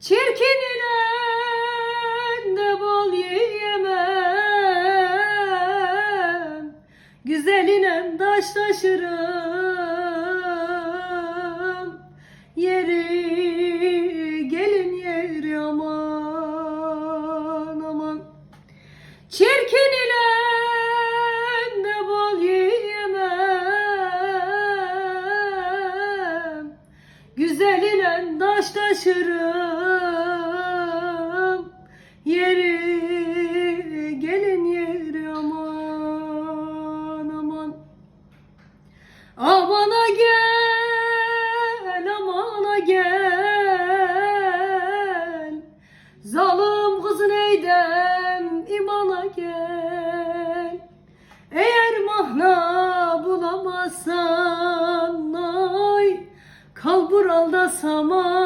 Çirkin ile de bal yiyemem Güzeline taş taşırım. Yeri gelin yeri aman aman. Çirkin ile Amana gel amana gel. Zalim kızın eydem imana gel. Eğer mahna bulamazsan ay Kal buralda samana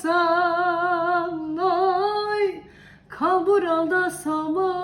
bulamazsan ay Kal buralda samana